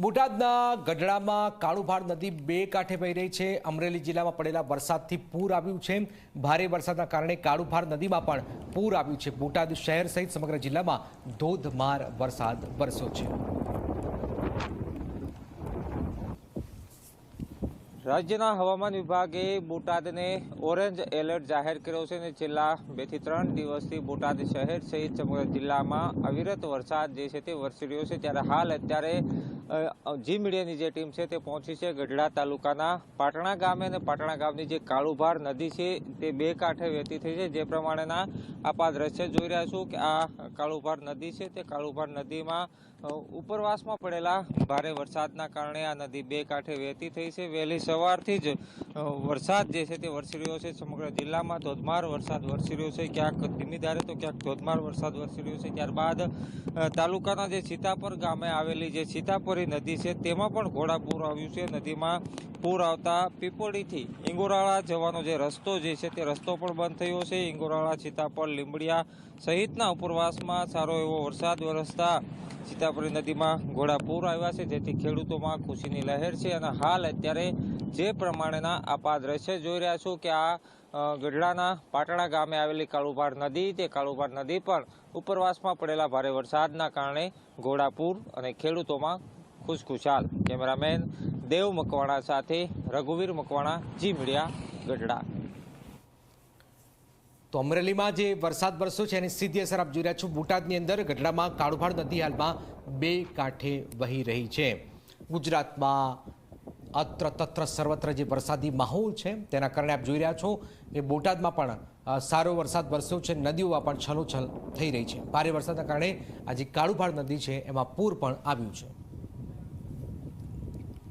બોટાદના ગઢડામાં કાળુભાર નદી બે કાંઠે વહી રહી છે. અમરેલી જિલ્લામાં પડેલા વરસાદથી પૂર આવ્યું છે. ભારે વરસાદના કારણે કાળુભાર નદીમાં પણ પૂર આવ્યું છે. બોટાદ શહેર સહિત સમગ્ર જિલ્લામાં ધોધમાર વરસાદ વરસ્યો છે. રાજ્યના હવામાન વિભાગે બોટાદને ઓરેન્જ એલર્ટ જાહેર કર્યો છે અને છેલ્લા બેથી ત્રણ દિવસથી બોટાદ શહેર સહિત સમગ્ર જિલ્લામાં અવિરત વરસાદ જે છે તે વરસી રહ્યો છે. ત્યારે હાલ અત્યારે જી મીડિયાની જે ટીમ છે તે પહોંચી છે ગઢડા તાલુકાના પાટણા ગામે અને પાટણા ગામની જે કાળુભાર નદી છે તે બે કાંઠે વહેતી થઈ છે. જે પ્રમાણેના આપ આ દ્રશ્ય જોઈ રહ્યા છું કે આ કાળુભાર નદી છે તે કાળુભાર નદીમાં ઉપરવાસમાં પડેલા ભારે વરસાદના કારણે આ નદી બે કાંઠે વહેતી થઈ છે. વહેલી સવારથી જ વરસાદ જે છે તે વરસી રહ્યો છે સમગ્ર જિલ્લામાં. ધોધમાર વરસાદ વરસી રહ્યો છે. ક્યાંક ધીમી ધારે તો ક્યાંક ધોધમાર વરસાદ વરસી રહ્યો છે. ત્યારબાદ તાલુકાના જે સીતાપર ગામે આવેલી જે સીતાપરી નદી છે તેમાં પણ ઘોડાપૂર આવ્યું છે. નદીમાં પૂર આવતા પીપળીથી ઇંગોરાળા જવાનો જે રસ્તો જે છે તે રસ્તો પણ બંધ થયો છે. ઇંગોરાળા સીતાપર, લીંબડિયા સહિતના ઉપરવાસમાં સારો એવો વરસાદ વરસતા સીતાપુરી નદીમાં ઘોડાપૂર આવ્યા છે. જેથી ખેડૂતોમાં ખુશીની લહેર છે અને હાલ અત્યારે જે પ્રમાણેના આપ આ દ્રશ્ય જોઈ રહ્યા છો કે આ ગઢડાના પાટણા ગામે આવેલી કાળુભાર નદી, તે કાળુભાર નદી પણ ઉપરવાસમાં પડેલા ભારે વરસાદના કારણે ઘોડાપૂર અને ખેડૂતોમાં ખુશખુશાલ કેમેરામેન દેવ મકવાણા સાથે રઘુવીર મકવાણા, જી મીડિયા, ગઢડા. તો અમરેલીમાં જે વરસાદ વરસ્યો છે, એની સીધી અસર આપ જોઈ રહ્યા છો. બોટાદની અંદર ગઢડામાં કાળુભાર નદી હાલમાં બે કાંઠે વહી રહી છે. ગુજરાતમાં અત્ર તત્ર સર્વત્ર જે વરસાદી માહોલ છે, તેના કારણે આપ જોઈ રહ્યા છો કે બોટાદમાં પણ સારો વરસાદ વરસ્યો છે. નદીઓમાં પણ છલોછલ થઈ રહી છે. ભારે વરસાદના કારણે આજે કાળુભાડ નદી છે, એમાં પૂર પણ આવ્યું છે.